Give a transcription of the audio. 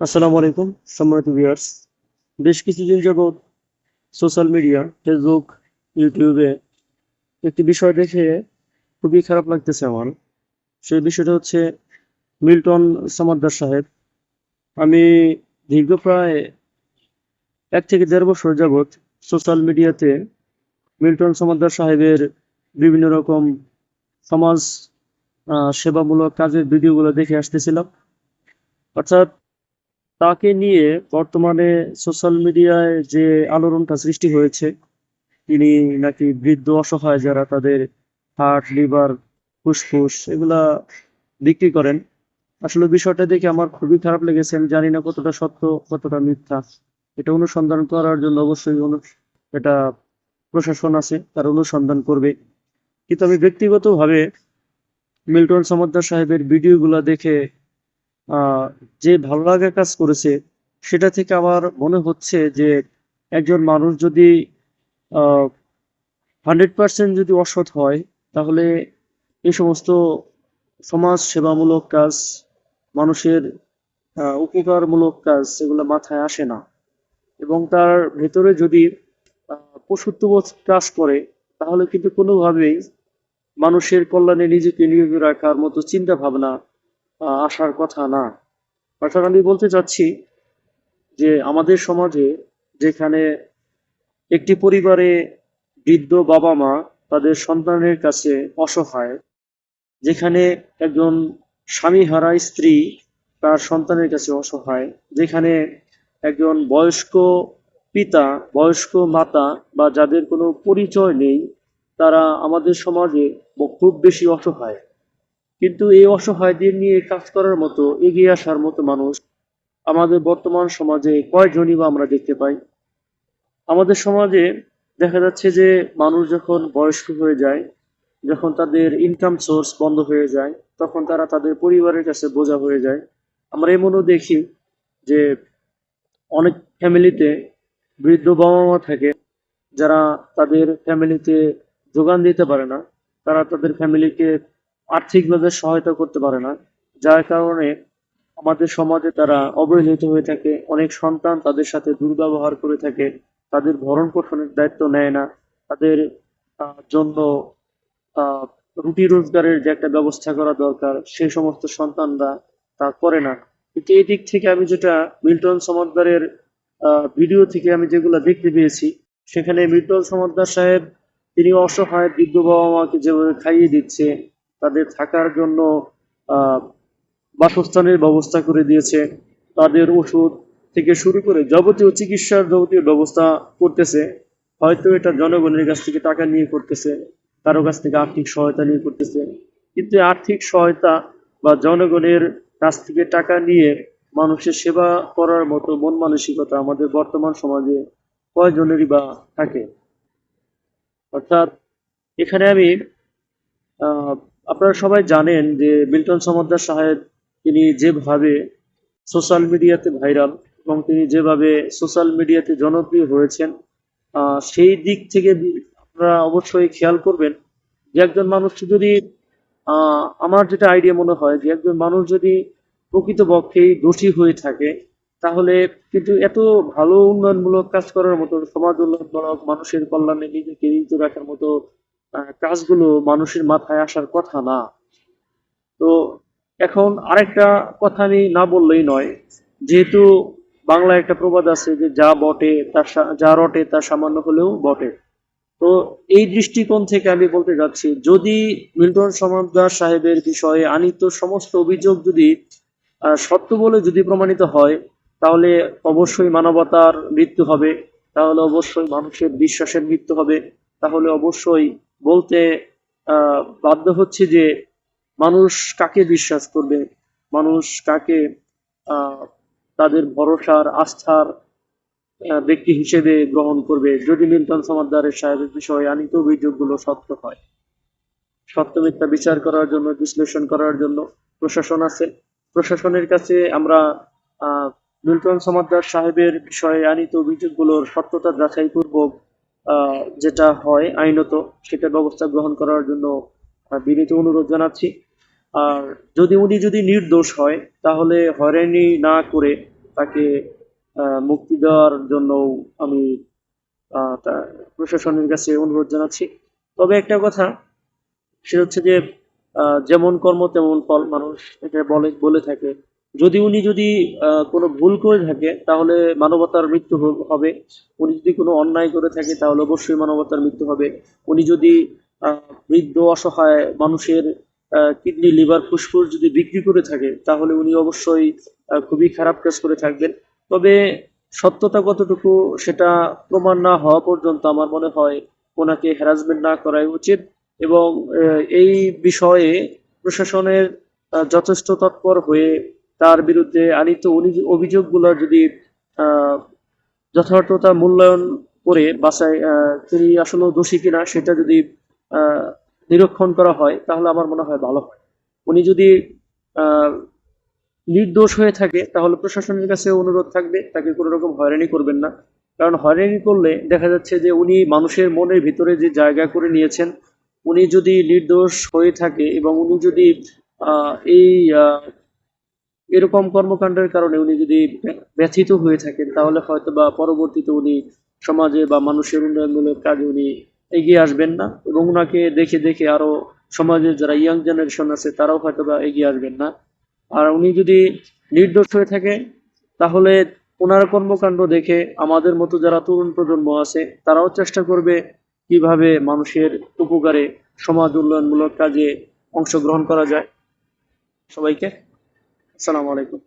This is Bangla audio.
আসসালামু আলাইকুম, সম্মানিত ভিউয়ার্স বেশ কিছুদিন যাবৎ সোশ্যাল মিডিয়া ফেসবুক ইউটিউবে একটি বিষয় দেখে খুবই খারাপ লাগতেছে আমার। সেই বিষয়টা হচ্ছে মিল্টন সমাদ্দার সাহেব। আমি দীর্ঘ প্রায় এক থেকে দেড় বছর যাবৎ সোশ্যাল মিডিয়াতে মিল্টন সমাদ্দার সাহেবের বিভিন্ন রকম সমাজ সেবামূলক কাজের ভিডিওগুলো দেখে আসতেছিলাম। অর্থাৎ তাকে নিয়ে বর্তমানে সোশ্যাল মিডিয়ায় যে আলোড়নটা সৃষ্টি হয়েছে, তিনি নাকি বৃদ্ধ অসহায় যারা তাদের হার্ট লিভার ফুসফুস এগুলা বিক্রি করেন। আসলে বিষয়টা দেখে আমার খুবই খারাপ লেগেছে, আমি জানি না কতটা সত্য, কতটা মিথ্যা। এটা অনুসন্ধান করার জন্য অবশ্যই এটা প্রশাসন আছে, তার অনুসন্ধান করবে। কিন্তু আমি ব্যক্তিগতভাবে মিল্টন সমাদ্দার সাহেবের ভিডিওগুলো দেখে যে ভালো লাগা কাজ করেছে, সেটা থেকে আমার মনে হচ্ছে যে একজন মানুষ যদি হান্ড্রেড পার্সেন্ট যদি অসৎ হয়, তাহলে এই সমস্ত সমাজ সেবামূলক কাজ, মানুষের উপকারমূলক কাজ, এগুলো মাথায় আসে না। এবং তার ভেতরে যদি পশুত্ববোধ কাজ করে, তাহলে কিন্তু কোনোভাবেই মানুষের কল্যাণে নিজেকে নিয়োগ রাখার মতো চিন্তা ভাবনা আসার কথা না। অর্থাৎ আমি বলতে চাচ্ছি যে আমাদের সমাজে যেখানে একটি পরিবারে বৃদ্ধ বাবা মা তাদের সন্তানের কাছে অসহায়, যেখানে একজন স্বামীহারা স্ত্রী তার সন্তানের কাছে অসহায়, যেখানে একজন বয়স্ক পিতা, বয়স্ক মাতা বা যাদের কোনো পরিচয় নেই, তারা আমাদের সমাজে খুব বেশি অসহায়। কিন্তু এই অসহায়দের নিয়ে কাজ করার মতো, এগিয়ে আসার মতো মানুষ আমাদের বর্তমান সমাজে কয়জনই বা আমরা দেখতে পাই? আমাদের সমাজে দেখা যাচ্ছে যে মানুষ যখন বয়স্ক হয়ে যায়, যখন তাদের ইনকাম সোর্স বন্ধ হয়ে যায়, তখন তারা তাদের পরিবারের কাছে বোঝা হয়ে যায়। আমরা এমনও দেখি যে অনেক ফ্যামিলিতে বৃদ্ধ বাবা মা থাকে, যারা তাদের ফ্যামিলিতে যোগান দিতে পারে না। তারা তাদের ফ্যামিলিকে আর্থিকভাবে সহায়তা করতে পারে না, যার কারণে আমাদের সমাজে তারা অবহেলিত হয়ে থাকে, অনেক সন্তান তাদের সাথে দুর্ব্যবহার করে থাকে, তাদের ভরণ পোষণের দায়িত্ব নেয় না, তাদের জন্য রুটি রোজগারের যে একটা ব্যবস্থা করা দরকার, সেই সমস্ত সন্তানরা তা করে না। কিন্তু এই দিক থেকে আমি যেটা মিল্টন সমাদ্দারের ভিডিও থেকে আমি যেগুলো দেখতে পেয়েছি, সেখানে মিল্টন সমাদ্দার সাহেব, তিনি অসহায়, বৃদ্ধ বাবা মাকে যেভাবে খাইয়ে দিচ্ছে তাদের থাকার জন্য বাসস্থানের ব্যবস্থা করে দিয়েছে। তাদের ওষুধ থেকে শুরু করে যাবতীয় চিকিৎসার যাবতীয় ব্যবস্থা করতেছে। হয়তো এটা জনগণের কাছ থেকে টাকা নিয়ে করতেছে, কারও কাছ থেকে আর্থিক সহায়তা নিয়ে করতেছে। কিন্তু আর্থিক সহায়তা বা জনগণের কাছ থেকে টাকা নিয়ে মানুষের সেবা করার মতো মন মানসিকতা আমাদের বর্তমান সমাজে কয়জনেরই বা থাকে? অর্থাৎ এখানে আমি আপনারা সবাই জানেন যে মিল্টন সমাদ্দার সাহেব, তিনি যেভাবে সোশ্যাল মিডিয়াতে ভাইরাল এবং তিনি যেভাবে সোশ্যাল মিডিয়াতে জনপ্রিয় হয়েছেন সেই দিক থেকে আপনারা অবশ্যই খেয়াল করবেন যে একজন মানুষ যদি আমার যেটা আইডিয়া মনে হয় যে একজন মানুষ যদি প্রকৃতপক্ষেই দোষী হয়ে থাকে, তাহলে কিন্তু এত ভালো উন্নয়নমূলক কাজ করার মতো, সমাজ উন্নয়নমূলক মানুষের কল্যাণে নিজেকে রাখার মতো কাজগুলো মানুষের মাথায় আসার কথা না। তো এখন আরেকটা কথা আমি না বললেই নয়, যেহেতু বাংলায় একটা প্রবাদ আছে যে যা বটে তার যা রটে তা সামান্য হলেও বটে। তো এই দৃষ্টিকোণ থেকে আমি বলতে যাচ্ছি, যদি মিল্টন সমাদ্দার সাহেবের বিষয়ে আনিত সমস্ত অভিযোগ যদি সত্য বলে যদি প্রমাণিত হয়, তাহলে অবশ্যই মানবতার মৃত্যু হবে, তাহলে অবশ্যই মানুষের বিশ্বাসের মৃত্যু হবে, তাহলে অবশ্যই বলতে বাধ্য হচ্ছে যে মানুষ কাকে বিশ্বাস করবে? মানুষ কাকে তাদের ভরসার আস্থার ব্যক্তি হিসেবে গ্রহণ করবে? যদি মিল্টন সমাদ্দারের সাহেবের বিষয়ে আনিত অভিযোগগুলো সত্য হয়। সত্য মিথ্যা বিচার করার জন্য বিশ্লেষণ করার জন্য প্রশাসন আছে। প্রশাসনের কাছে আমরা মিল্টন সমাদ্দার সাহেবের বিষয়ে আনিত অভিযোগগুলোর সত্যতা যাচাই পূর্বক আহ, যেটা হয় আইনত সেটা ব্যবস্থা গ্রহণ করার জন্য বিনীত অনুরোধ জানাচ্ছি। আর যদি উনি যদি নির্দোষ হয়, তাহলে হয়রানি না করে তাকে মুক্তি দেওয়ার জন্য আমি প্রশাসনের কাছে অনুরোধ জানাচ্ছি। তবে একটা কথা, সেটা হচ্ছে যে যেমন কর্ম তেমন ফল মানুষ এটা বলে বলে থাকে। যদি উনি যদি কোনো ভুল করে থাকে, তাহলে মানবতার মৃত্যু হবে। উনি যদি কোনো অন্যায় করে থাকে, তাহলে অবশ্যই মানবতার মৃত্যু হবে। উনি যদি বৃদ্ধ, অসহায় মানুষের কিডনি, লিভার, ফুসফুস যদি বিক্রি করে থাকে, তাহলে উনি অবশ্যই খুবই খারাপ কাজ করে থাকবেন। তবে সত্যতা কতটুকু সেটা প্রমাণ না হওয়া পর্যন্ত আমার মনে হয় ওনাকে হ্যারাসমেন্ট না করাই উচিত এবং এই বিষয়ে প্রশাসনের যথেষ্ট তৎপর হয়ে তার বিরুদ্ধে আনিত অনি- অভিযোগগুলো যদি যথার্থতা মূল্যায়ন করে বাসায় তিনি আসলে দোষী কিনা সেটা যদি নিরীক্ষণ করা হয়, তাহলে আমার মনে হয় ভালো হয়। উনি যদি নির্দোষ হয়ে থাকে, তাহলে প্রশাসনের কাছে অনুরোধ থাকবে, তাকে কোনো রকম হয়রানি করবেন না। কারণ হয়রানি করলে দেখা যাচ্ছে যে উনি মানুষের মনের ভিতরে যে জায়গা করে নিয়েছেন, উনি যদি নির্দোষ হয়ে থাকে এবং উনি যদি এই এরকম কর্মকাণ্ডের কারণে উনি যদি ব্যথিত হয়ে থাকেন, তাহলে হয়তো বা পরবর্তীতে উনি সমাজে বা মানুষের উন্নয়নমূলক কাজে উনি এগিয়ে আসবেন না এবং ওনাকে দেখে দেখে আরও সমাজের যারা ইয়াং জেনারেশন আছে, তারাও হয়তো বা এগিয়ে আসবেন না। আর উনি যদি নির্দোষ হয়ে থাকে, তাহলে ওনার কর্মকাণ্ড দেখে আমাদের মতো যারা তরুণ প্রজন্ম আছে, তারাও চেষ্টা করবে কীভাবে মানুষের উপকারে সমাজ উন্নয়নমূলক কাজে অংশগ্রহণ করা যায়। সবাইকে আসসালামু আলাইকুম।